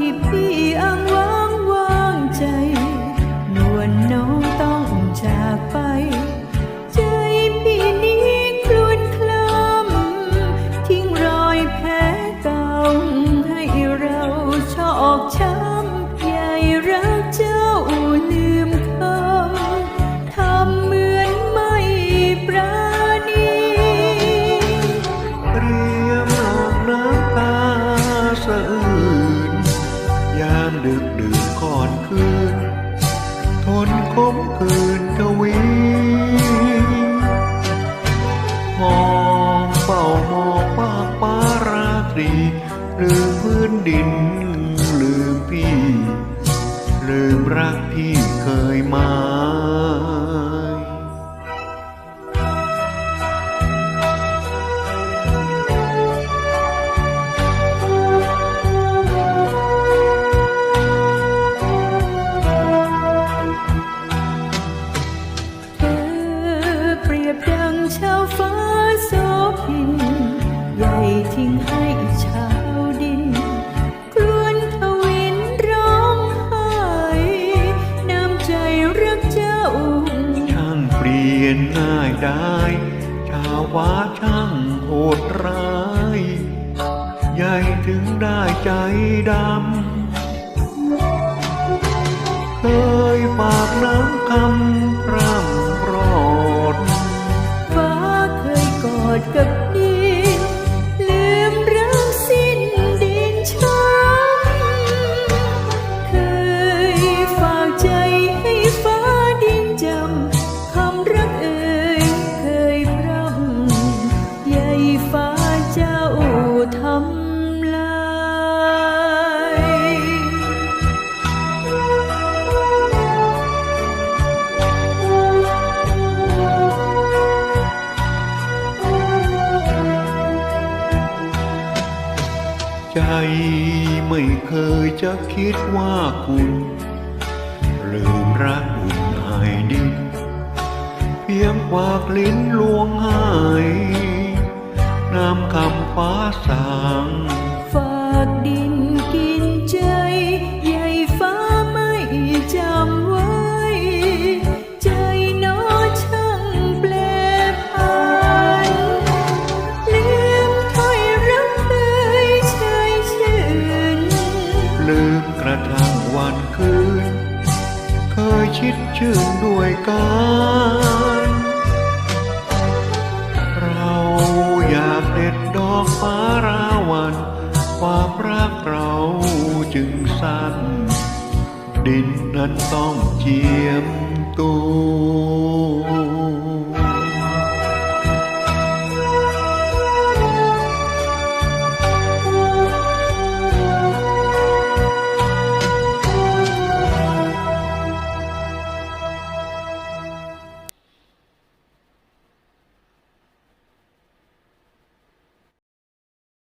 ที่พี่อ้า ดึกดื่นก่อนคืน ทนคมคืนทวีมองเฝ้ามองปากฟ้าราตรี ลืมพื้นดิน ลืมพี่ ลืมรักที่เคยมา ฟ้าโสพิน ใหญ่ทิ้งให้ชาวดินครวนทวินร้องไห้น้ำใจรักเจ้า ช่างเปลี่ยนง่ายได้ ชาวว้าช่างโหดร้าย ใหญ่ถึงได้ใจดำ ใจไม่เคยจะคิดว่าคุณ ลืมรักอุ่นหายดินเพียงปากลิ้นลวงหาย กระทั่งวันคืน เคยชิดชื่นด้วยกัน เราอยากเด็ดดอกฟ้าราวัน ความรักเราจึงสั้น ดินนั้นต้องเจียมตัว